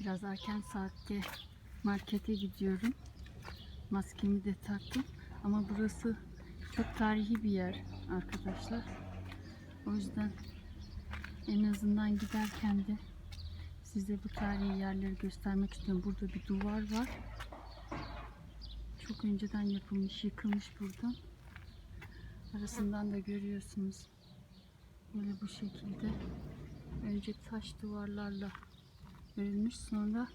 Biraz erken saatte markete gidiyorum. Maskemi de taktım. Ama burası çok tarihi bir yer arkadaşlar. O yüzden en azından giderken de size bu tarihi yerleri göstermek istiyorum. Burada bir duvar var. Çok önceden yapılmış, yıkılmış buradan. Arasından da görüyorsunuz. Böyle bu şekilde. Önce taş duvarlarla örülmüş. Sonra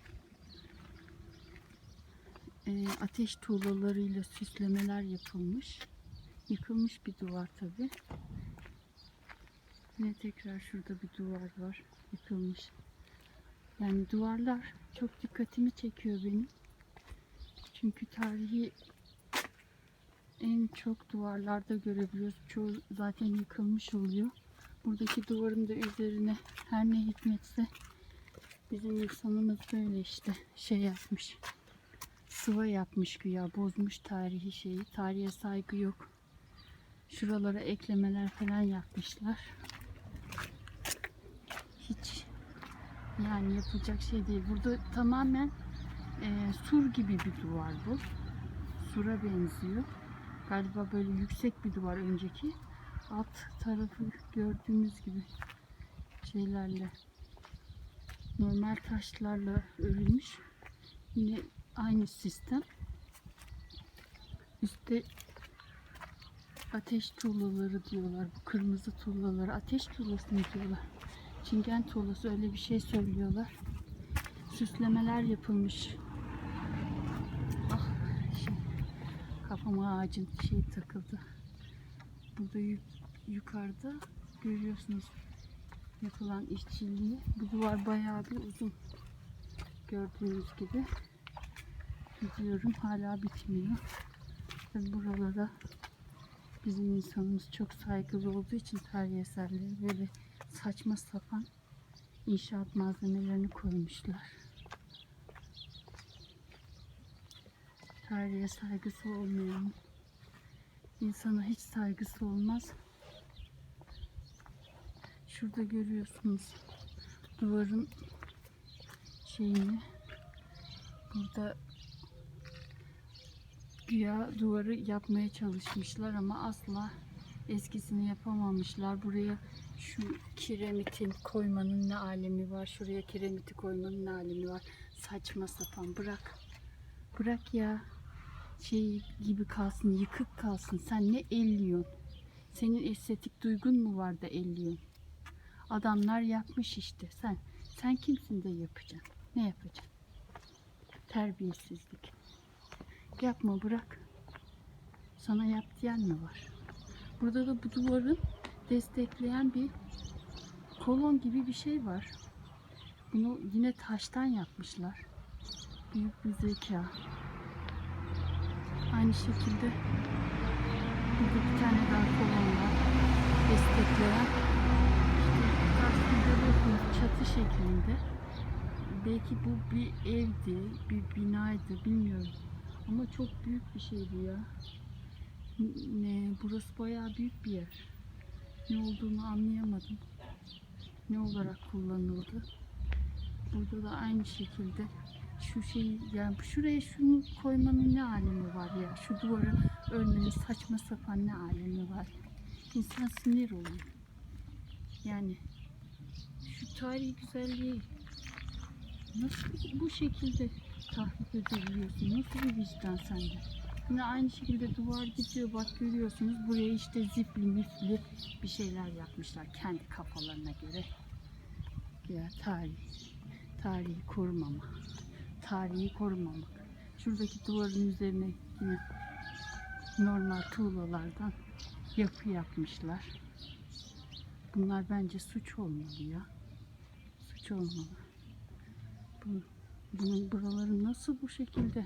e, ateş tuğlalarıyla süslemeler yapılmış. Yıkılmış bir duvar tabi. Yine tekrar şurada bir duvar var. Yıkılmış. Yani duvarlar çok dikkatimi çekiyor benim. Çünkü tarihi en çok duvarlarda görebiliyoruz. Çoğu zaten yıkılmış oluyor. Buradaki duvarın da üzerine her ne hikmetse bizim insanımız böyle işte şey yapmış. Sıva yapmış güya bozmuş tarihi şeyi. Tarihe saygı yok. Şuralara eklemeler falan yapmışlar. Hiç yani yapılacak şey değil. Burada tamamen e, sur gibi bir duvar bu. Sura benziyor. Galiba böyle yüksek bir duvar önceki. Alt tarafı gördüğünüz gibi şeylerle normal taşlarla örülmüş. Yine aynı sistem. Üstte ateş tuğlaları diyorlar. Bu kırmızı tuğlaları ateş tuğlası diyorlar? Çingen tuğlası öyle bir şey söylüyorlar. Süslemeler yapılmış. Ah şey, kafama ağacın şey takıldı. Burada yuk- yukarıda görüyorsunuz yapılan işçiliği. Bu duvar bayağı bir uzun. Gördüğünüz gibi. Gidiyorum hala bitmiyor. Tabi buralara bizim insanımız çok saygılı olduğu için tarihi eserleri böyle saçma sapan inşaat malzemelerini koymuşlar. Tarihe saygısı olmayan insana hiç saygısı olmaz. Şurada görüyorsunuz duvarın şeyini. Burada güya duvarı yapmaya çalışmışlar ama asla eskisini yapamamışlar. Buraya şu kiremitin koymanın ne alemi var? Şuraya kiremiti koymanın ne alemi var? Saçma sapan bırak. Bırak ya. Şey gibi kalsın, yıkık kalsın. Sen ne elliyorsun? Senin estetik duygun mu var da elliyorsun? Adamlar yapmış işte. Sen sen kimsin de yapacaksın? Ne yapacaksın? Terbiyesizlik. Yapma bırak. Sana yap diyen mi var? Burada da bu duvarın destekleyen bir kolon gibi bir şey var. Bunu yine taştan yapmışlar. Büyük bir zeka. Aynı şekilde burada bir tane daha kolon var. Destekleyen. Görüyorsunuz çatı şeklinde. Belki bu bir evdi, bir binaydı bilmiyorum. Ama çok büyük bir şey bu ya. Ne, burası bayağı büyük bir yer. Ne olduğunu anlayamadım. Ne olarak kullanıldı. Burada da aynı şekilde şu şey yani şuraya şunu koymanın ne alemi var ya? Şu duvarı örmenin saçma sapan ne alemi var? İnsan sinir oluyor. Yani şu tarihi güzelliği nasıl bu şekilde tahrip edebiliyorsun? Nasıl bir vicdan sende? Yine aynı şekilde duvar gidiyor bak görüyorsunuz. Buraya işte zipli mifli bir şeyler yapmışlar kendi kafalarına göre. Ya tarih. Tarihi korumama. Tarihi korumamak. Şuradaki duvarın üzerine yine normal tuğlalardan yapı yapmışlar. Bunlar bence suç olmalı ya. Suç olmalı. Bu, bunun buraları nasıl bu şekilde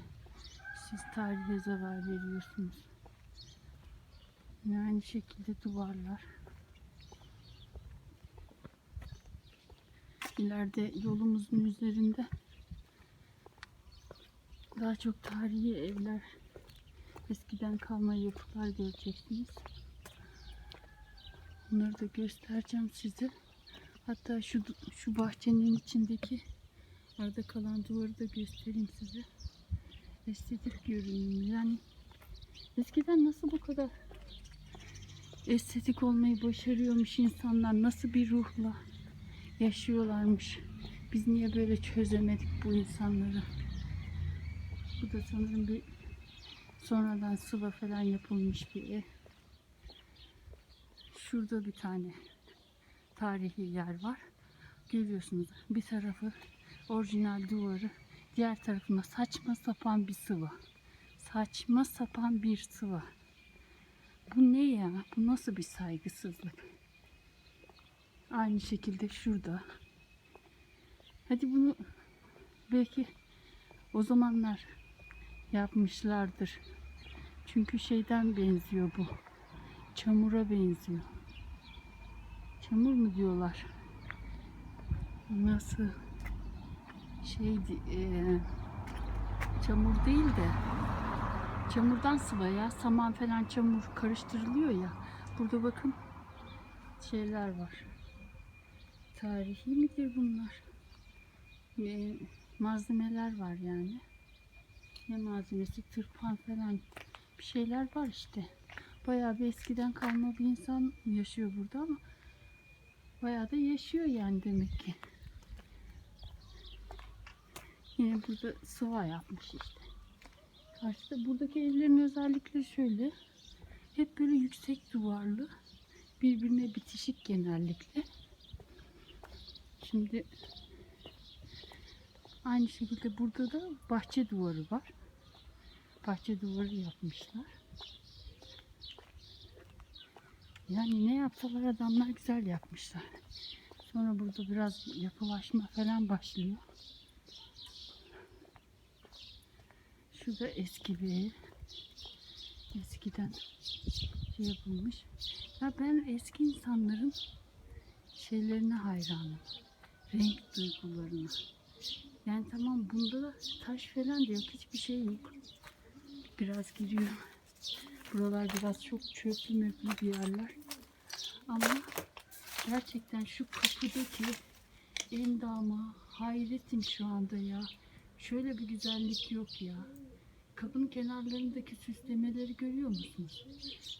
siz tarihe zarar veriyorsunuz? Yine aynı şekilde duvarlar. İleride yolumuzun üzerinde daha çok tarihi evler, eskiden kalma yapılar göreceksiniz. Bunları da göstereceğim size. Hatta şu şu bahçenin içindeki Arada kalan duvarı da göstereyim size. Estetik görünümlü. Yani eskiden nasıl bu kadar estetik olmayı başarıyormuş insanlar? Nasıl bir ruhla yaşıyorlarmış? Biz niye böyle çözemedik bu insanları? Bu da sanırım bir sonradan sıva falan yapılmış bir ev. Şurada bir tane tarihi yer var. Görüyorsunuz bir tarafı orijinal duvarı, diğer tarafında saçma sapan bir sıva. Saçma sapan bir sıva. Bu ne ya? Bu nasıl bir saygısızlık? Aynı şekilde şurada. Hadi bunu belki o zamanlar yapmışlardır. Çünkü şeyden benziyor bu. Çamura benziyor. Çamur mu diyorlar? Nasıl? Şeydi, eee, çamur değil de çamurdan sıva ya. Saman falan çamur karıştırılıyor ya. Burada bakın şeyler var. Tarihi midir bunlar? Eee, malzemeler var yani. Ne malzemesi? Tırpan falan bir şeyler var işte. Bayağı bir eskiden kalma bir insan yaşıyor burada ama bayağı da yaşıyor yani demek ki. Yine burada sıva yapmış işte. Karşıda buradaki evlerin özellikleri şöyle. Hep böyle yüksek duvarlı. Birbirine bitişik genellikle. Şimdi aynı şekilde burada da bahçe duvarı var. Bahçe duvarı yapmışlar. Yani ne yapsalar adamlar güzel yapmışlar. Sonra burada biraz yapılaşma falan başlıyor. Şu da eski bir ev. Eskiden şey yapılmış. Ya ben eski insanların şeylerine hayranım. Renk duygularına. Yani tamam bunda da taş falan da yok. Hiçbir şey yok. Biraz giriyor. Buralar biraz çok çöplü möplü bir yerler. Ama gerçekten şu kapıdaki endama hayretim şu anda ya. Şöyle bir güzellik yok ya. Kapının kenarlarındaki süslemeleri görüyor musunuz?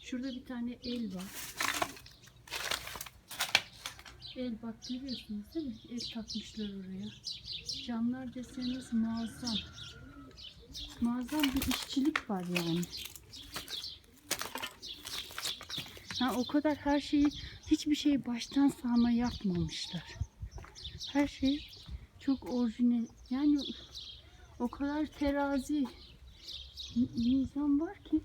Şurada bir tane el var. El bak görüyorsunuz değil mi? El takmışlar oraya. Camlar deseniz muazzam. Muazzam bir işçilik var yani. Ha, o kadar her şeyi hiçbir şeyi baştan sağma yapmamışlar. Her şey çok orijinal. Yani o kadar terazi ni- nizam var ki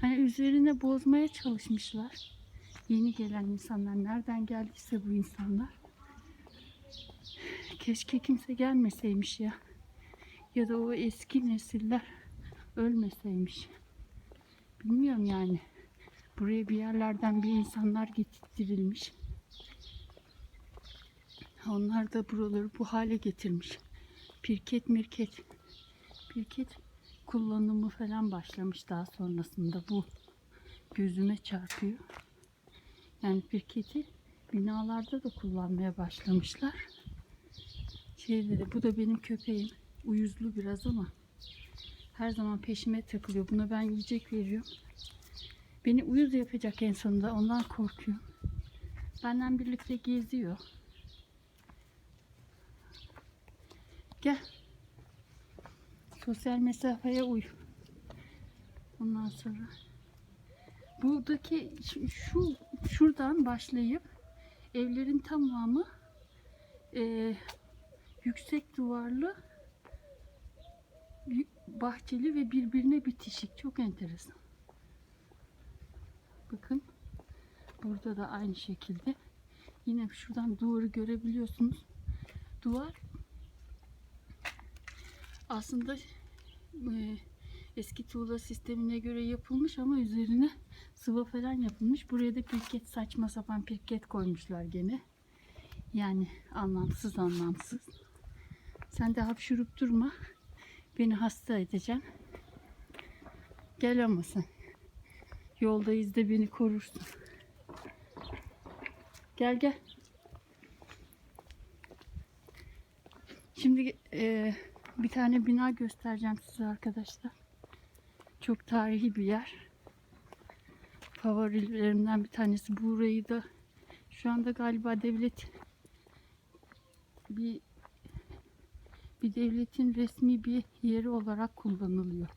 hani üzerine bozmaya çalışmışlar. Yeni gelen insanlar nereden geldiyse bu insanlar. Keşke kimse gelmeseymiş ya. Ya da o eski nesiller ölmeseymiş. Bilmiyorum yani. Buraya bir yerlerden bir insanlar getirtilmiş. Onlar da buraları bu hale getirmiş. Pirket mirket. Pirket kullanımı falan başlamış daha sonrasında bu gözüme çarpıyor. Yani pirketi binalarda da kullanmaya başlamışlar. Şeyde de bu da benim köpeğim. Uyuzlu biraz ama her zaman peşime takılıyor. Buna ben yiyecek veriyorum. Beni uyuz yapacak en sonunda. Ondan korkuyorum. Benden birlikte geziyor. Gel. Sosyal mesafeye uy. Ondan sonra buradaki şu- şu şuradan başlayıp evlerin tamamı eee, yüksek duvarlı bahçeli ve birbirine bitişik. Çok enteresan. Bakın. Burada da aynı şekilde. Yine şuradan duvarı görebiliyorsunuz. Duvar aslında e, eski tuğla sistemine göre yapılmış ama üzerine sıva falan yapılmış. Buraya da pirket saçma sapan pirket koymuşlar gene. Yani anlamsız anlamsız. Sen de hapşurup durma. Beni hasta edeceksin. Gel ama sen. Yoldayız da beni korursun. Gel gel. Şimdi e, bir tane bina göstereceğim size arkadaşlar. Çok tarihi bir yer. Favorilerimden bir tanesi. Burayı da şu anda galiba devlet bir bir devletin resmi bir yeri olarak kullanılıyor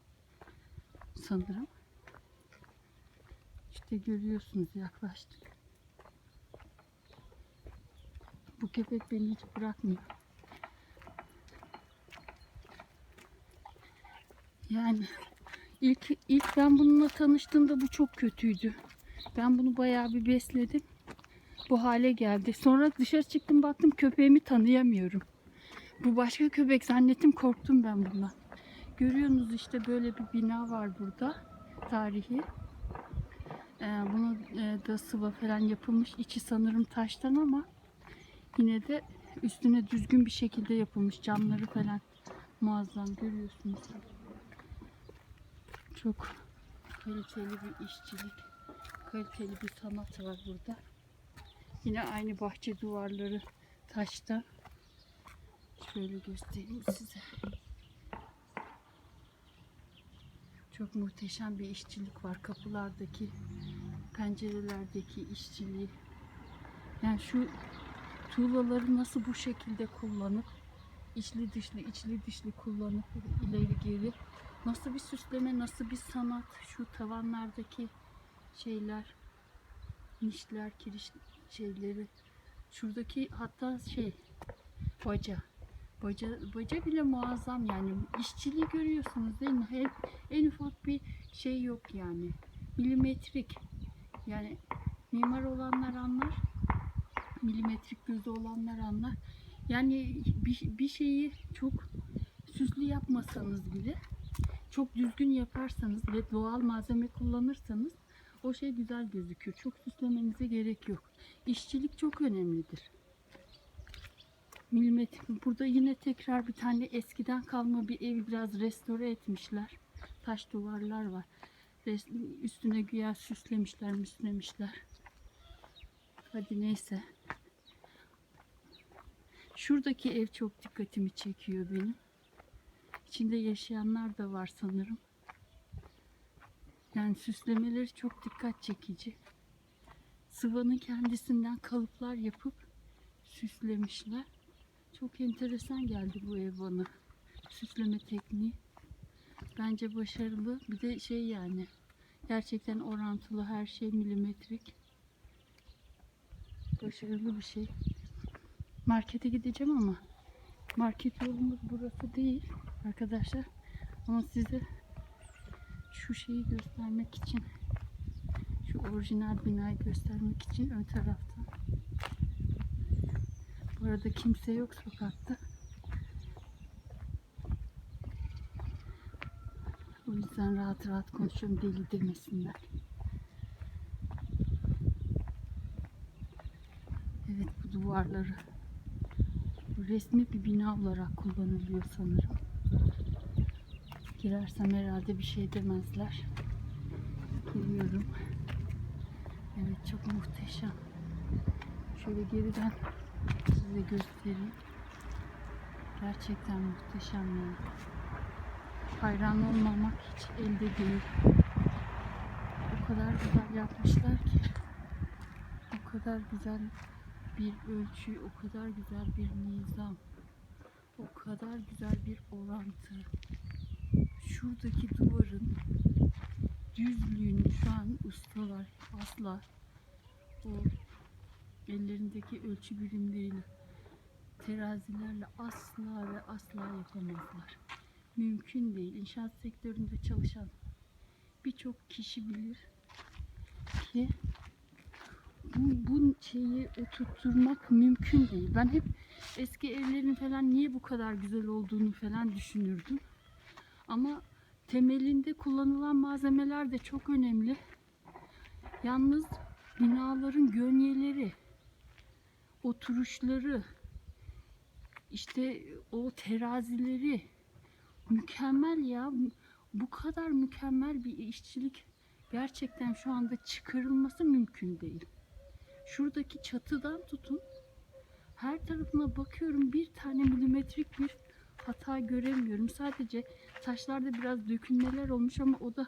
sanırım. İşte görüyorsunuz yaklaştık. Bu köpek beni hiç bırakmıyor. Yani ilk ilk ben bununla tanıştığımda bu çok kötüydü. Ben bunu bayağı bir besledim. Bu hale geldi. Sonra dışarı çıktım baktım köpeğimi tanıyamıyorum. Bu başka köpek zannettim korktum ben bundan. Görüyorsunuz işte böyle bir bina var burada. Tarihi. Ee, bunu e, da sıva falan yapılmış. İçi sanırım taştan ama yine de üstüne düzgün bir şekilde yapılmış. Camları falan muazzam görüyorsunuz. Çok kaliteli bir işçilik, kaliteli bir sanat var burada. Yine aynı bahçe duvarları taşta. Şöyle göstereyim size. Çok muhteşem bir işçilik var. Kapılardaki, pencerelerdeki işçiliği. Yani şu tuğlaları nasıl bu şekilde kullanıp içli dışlı içli dışlı kullanıp ileri geri nasıl bir süsleme nasıl bir sanat şu tavanlardaki şeyler nişler kiriş şeyleri şuradaki hatta şey baca baca baca bile muazzam yani işçiliği görüyorsunuz değil mi hep en ufak bir şey yok yani milimetrik yani mimar olanlar anlar milimetrik gözü olanlar anlar yani bir, bir şeyi çok süslü yapmasanız bile çok düzgün yaparsanız ve doğal malzeme kullanırsanız o şey güzel gözüküyor. Çok süslemenize gerek yok. İşçilik çok önemlidir. Milimetrik. Burada yine tekrar bir tane eskiden kalma bir ev biraz restore etmişler. Taş duvarlar var. Üstüne güya süslemişler, müslemişler. Hadi neyse. Şuradaki ev çok dikkatimi çekiyor benim. İçinde yaşayanlar da var sanırım. Yani süslemeleri çok dikkat çekici. Sıvanın kendisinden kalıplar yapıp süslemişler. Çok enteresan geldi bu ev bana. Süsleme tekniği. Bence başarılı. Bir de şey yani gerçekten orantılı her şey milimetrik. Başarılı bir şey. Markete gideceğim ama market yolumuz burası değil arkadaşlar. Ama size şu şeyi göstermek için şu orijinal binayı göstermek için ön taraftan bu arada kimse yok sokakta o yüzden rahat rahat konuşuyorum deli demesinler evet bu duvarları resmi bir bina olarak kullanılıyor sanırım Girersem herhalde bir şey demezler. Giriyorum. Evet çok muhteşem. Şöyle geriden size göstereyim. Gerçekten muhteşem yani. Hayran olmamak hiç elde değil. O kadar güzel yapmışlar ki. O kadar güzel bir ölçü, o kadar güzel bir nizam. O kadar güzel bir orantı şuradaki duvarın düzlüğünü şu an ustalar asla o ellerindeki ölçü birimleriyle terazilerle asla ve asla yapamazlar. Mümkün değil. İnşaat sektöründe çalışan birçok kişi bilir ki bu, bu şeyi oturtturmak mümkün değil. Ben hep eski evlerin falan niye bu kadar güzel olduğunu falan düşünürdüm. Ama temelinde kullanılan malzemeler de çok önemli. Yalnız binaların gönyeleri, oturuşları, işte o terazileri mükemmel ya. Bu kadar mükemmel bir işçilik gerçekten şu anda çıkarılması mümkün değil. Şuradaki çatıdan tutun her tarafına bakıyorum bir tane milimetre geometrik bir hata göremiyorum. Sadece taşlarda biraz dökülmeler olmuş ama o da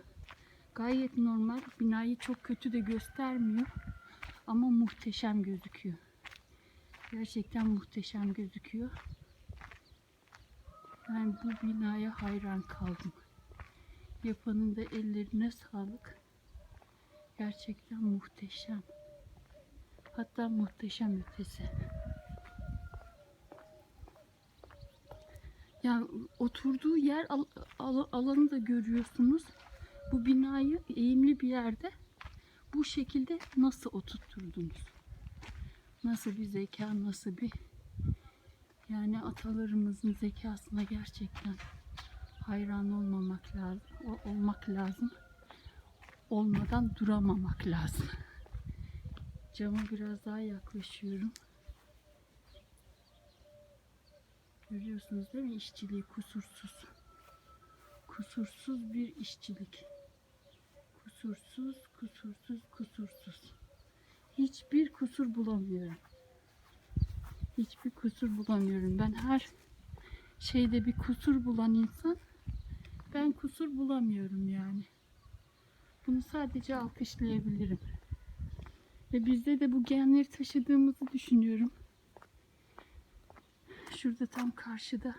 gayet normal. Binayı çok kötü de göstermiyor. Ama muhteşem gözüküyor. Gerçekten muhteşem gözüküyor. Ben bu binaya hayran kaldım. Yapanın da ellerine sağlık. Gerçekten muhteşem. Hatta muhteşem ötesi. Yani oturduğu yer al- al- alanı da görüyorsunuz. Bu binayı eğimli bir yerde bu şekilde nasıl oturtturdunuz? Nasıl bir zeka, nasıl bir yani atalarımızın zekasına gerçekten hayran olmamak lazım. olmak lazım. Olmadan duramamak lazım. Cama biraz daha yaklaşıyorum. Görüyorsunuz değil mi işçiliği kusursuz. Kusursuz bir işçilik. Kusursuz, kusursuz, kusursuz. Hiçbir kusur bulamıyorum. Hiçbir kusur bulamıyorum. Ben her şeyde bir kusur bulan insan ben kusur bulamıyorum yani. Bunu sadece alkışlayabilirim. Ve bizde de bu genleri taşıdığımızı düşünüyorum. Şurada tam karşıda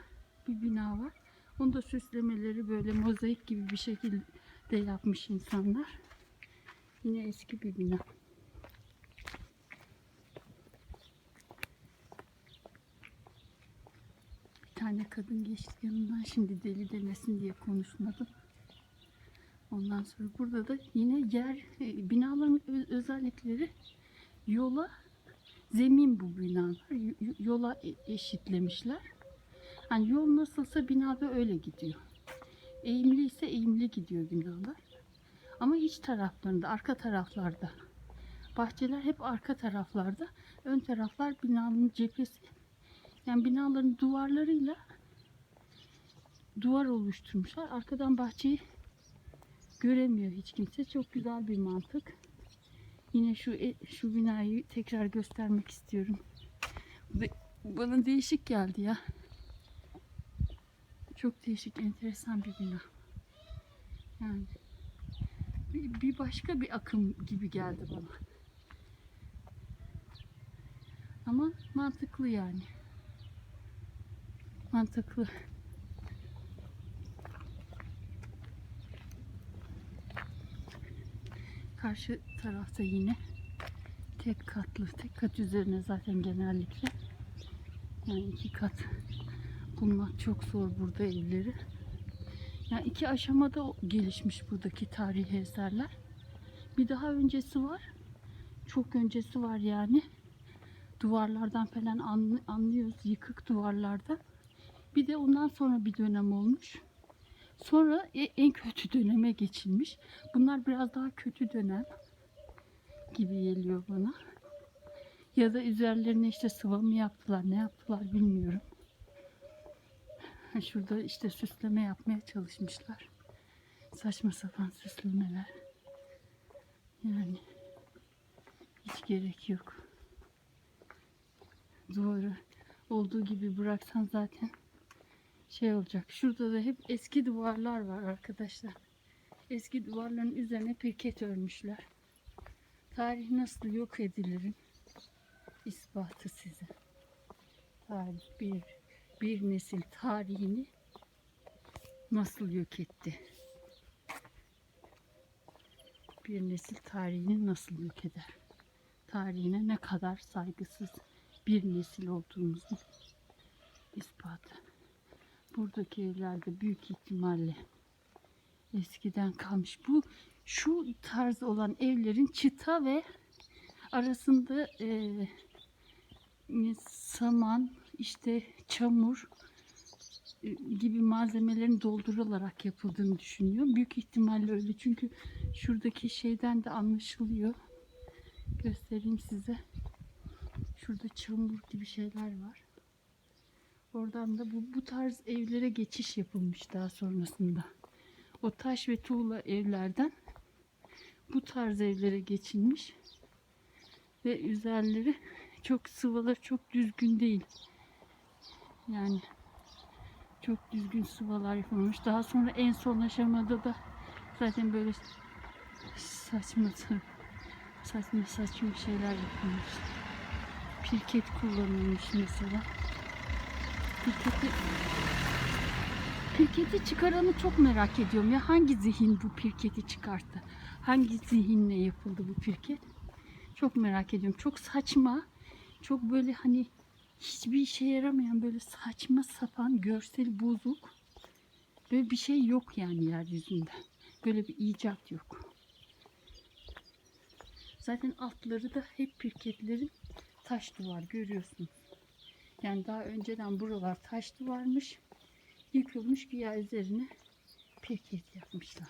bir bina var. Onu da süslemeleri böyle mozaik gibi bir şekilde yapmış insanlar. Yine eski bir bina. Tane kadın geçti yanımdan şimdi deli demesin diye konuşmadım. Ondan sonra burada da yine yer, e, binaların özellikleri yola zemin bu binalar. Yola e- eşitlemişler. Hani yol nasılsa binada öyle gidiyor. Eğimli ise eğimli gidiyor binalar. Ama iç taraflarında, arka taraflarda. Bahçeler hep arka taraflarda. Ön taraflar binanın cephesi. Yani binaların duvarlarıyla duvar oluşturmuşlar. Arkadan bahçeyi göremiyor hiç kimse. Çok güzel bir mantık. Yine şu e- şu binayı tekrar göstermek istiyorum. Bana değişik geldi ya. Çok değişik, enteresan bir bina. Yani bir başka bir akım gibi geldi bana. Ama mantıklı yani. Mantıklı. Karşı tarafta yine tek katlı, tek kat üzerine zaten genellikle yani iki kat bulmak çok zor burada evleri. Yani iki aşamada gelişmiş buradaki tarihi eserler. Bir daha öncesi var. Çok öncesi var yani. Duvarlardan falan anlı- anlıyoruz. Yıkık duvarlardan. Bir de ondan sonra bir dönem olmuş. Sonra e- en kötü döneme geçilmiş. Bunlar biraz daha kötü dönem gibi geliyor bana. Ya da üzerlerine işte sıva mı yaptılar, ne yaptılar bilmiyorum. Şurada işte süsleme yapmaya çalışmışlar. Saçma sapan süslemeler. Yani hiç gerek yok. Duvarı olduğu gibi bıraksan zaten şey olacak. Şurada da hep eski duvarlar var arkadaşlar. Eski duvarların üzerine pirket örmüşler. Tarih nasıl yok edilirin ispatı size. Tarih bir bir nesil tarihini nasıl yok etti? Bir nesil tarihini nasıl yok eder? Tarihine ne kadar saygısız bir nesil olduğumuzun ispatı. Buradaki evlerde büyük ihtimalle eskiden kalmış. Bu şu tarz olan evlerin çıta ve arasında eee, saman, işte çamur e, gibi malzemelerin doldurularak yapıldığını düşünüyorum. Büyük ihtimalle öyle çünkü şuradaki şeyden de anlaşılıyor. Göstereyim size. Şurada çamur gibi şeyler var. Oradan da bu, bu tarz evlere geçiş yapılmış daha sonrasında. O taş ve tuğla evlerden bu tarz evlere geçilmiş ve üzerleri çok sıvalar çok düzgün değil. Yani Çok düzgün sıvalar yapılmış. Daha sonra en son aşamada da zaten böyle saçma sa- saçma saçma şeyler yapılmış. Pirket kullanılmış mesela. Pirketi, pirketi çıkaranı çok merak ediyorum ya. Hangi zihin bu pirketi çıkarttı? Hangi zihinle yapıldı bu pirket? Çok merak ediyorum. Çok saçma. Çok böyle hani hiçbir işe yaramayan böyle saçma sapan görsel bozuk. Böyle bir şey yok yani yeryüzünde. Böyle bir icat yok. Zaten altları da hep pirketlerin taş duvar görüyorsunuz. Yani daha önceden buralar taş duvarmış. Yıkılmış güya üzerine pirket yapmışlar.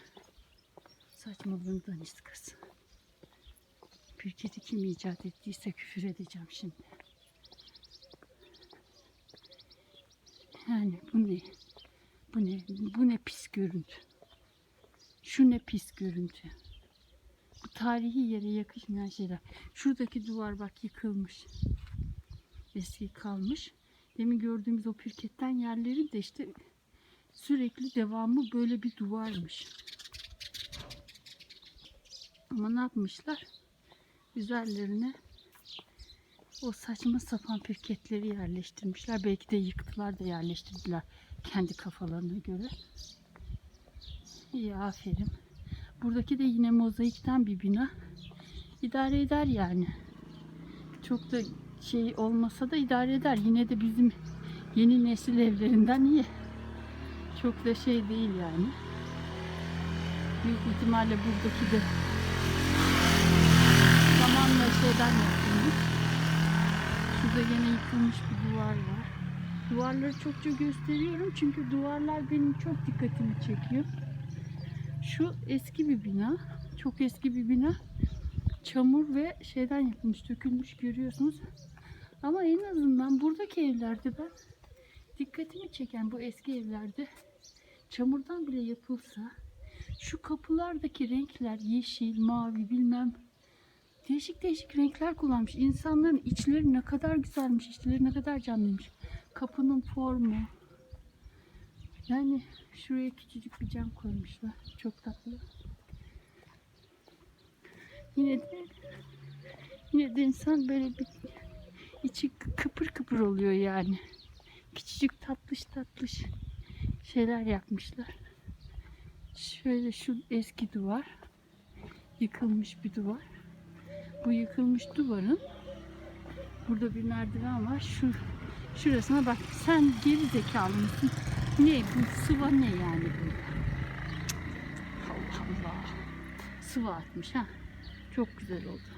Saçmalığın daniskası. Pirketi kim icat ettiyse küfür edeceğim şimdi. Yani bu ne? Bu ne? Bu ne pis görüntü. Şu ne pis görüntü. Bu tarihi yere yakışmayan şeyler. Şuradaki duvar bak yıkılmış. Eski kalmış. Demin gördüğümüz o pirketten yerlerin de işte sürekli devamı böyle bir duvarmış. Ama ne yapmışlar? Üzerlerine o saçma sapan pirketleri yerleştirmişler. Belki de yıktılar da yerleştirdiler kendi kafalarına göre. İyi aferin. Buradaki de yine mozaikten bir bina. İdare eder yani. Çok da şey olmasa da idare eder. Yine de bizim yeni nesil evlerinden iyi. Çok da şey değil yani. Büyük ihtimalle buradaki de zamanla şeyden yapılmış. Şurada yine yıkılmış bir duvar var. Duvarları çokça gösteriyorum çünkü duvarlar benim çok dikkatimi çekiyor. Şu eski bir bina. Çok eski bir bina. Çamur ve şeyden yapılmış, dökülmüş görüyorsunuz. Ama en azından buradaki evlerde ben dikkatimi çeken bu eski evlerde çamurdan bile yapılsa şu kapılardaki renkler yeşil, mavi bilmem değişik değişik renkler kullanmış. İnsanların içleri ne kadar güzelmiş, içleri ne kadar canlıymış. Kapının formu. Yani şuraya küçücük bir cam koymuşlar. Çok tatlı. Yine de yine de insan böyle bir içi kıpır kıpır oluyor yani. Küçücük tatlış tatlış şeyler yapmışlar. Şöyle şu eski duvar. Yıkılmış bir duvar. Bu yıkılmış duvarın burada bir merdiven var. Şu şurasına bak. Sen geri zekalı mısın? Ne bu sıva ne yani bu? Allah Allah. Sıva atmış ha. Çok güzel oldu.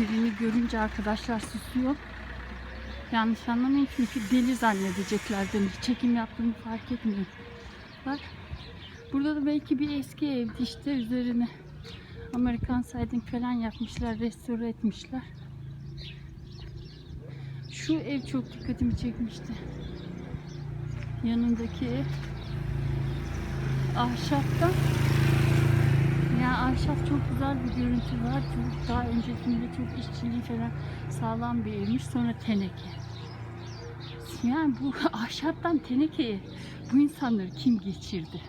Birini görünce arkadaşlar susuyor. Yanlış anlamayın çünkü deli zannedecekler beni. Çekim yaptığımı fark etmiyor. Bak. Burada da belki bir eski evdi işte üzerine Amerikan siding falan yapmışlar, restore etmişler. Şu ev çok dikkatimi çekmişti. Yanındaki ev ahşaptan ya ahşap çok güzel bir görüntü var. Çok daha öncesinde çok işçiliği falan sağlam bir evmiş. Sonra teneke. Yani bu ahşaptan tenekeye bu insanları kim geçirdi?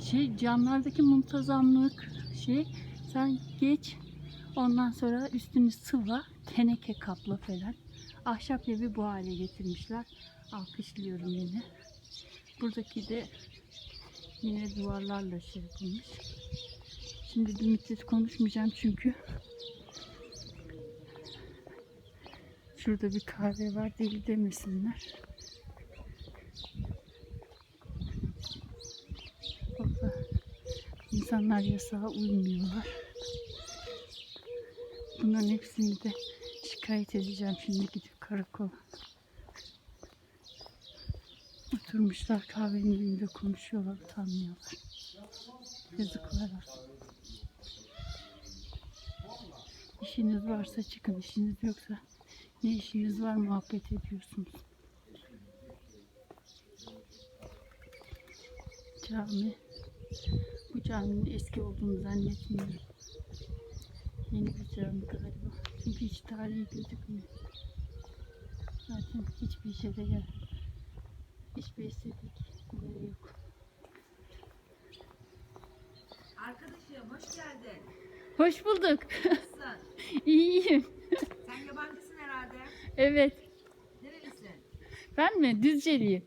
Şey camlardaki muntazamlık şey sen geç ondan sonra üstünü sıva teneke kapla falan. Ahşap evi bu hale getirmişler. Alkışlıyorum yine. Buradaki de yine duvarlarla şey yapılmış. Şimdi müddet konuşmayacağım çünkü şurada bir kahve var deli demesinler. Burada insanlar yasağa uymuyorlar. Bunların hepsini de şikayet edeceğim şimdi gidip karakola. Oturmuşlar kahvenin önünde konuşuyorlar, utanmıyorlar. Yazıklar olsun. İşiniz varsa çıkın, işiniz yoksa Ne işiniz var muhabbet ediyorsunuz. Cami. Bu caminin eski olduğunu zannetmiyorum. Yeni bir cami galiba. Çünkü hiç tarihi gözükmüyor. Zaten hiçbir şeyde yer. Hiçbir estetik yok. Arkadaşım hoş geldin. Hoş bulduk. Nasılsın? İyiyim. Sen yabancısın herhalde. Evet. Nerelisin? Ben mi? Düzceliyim.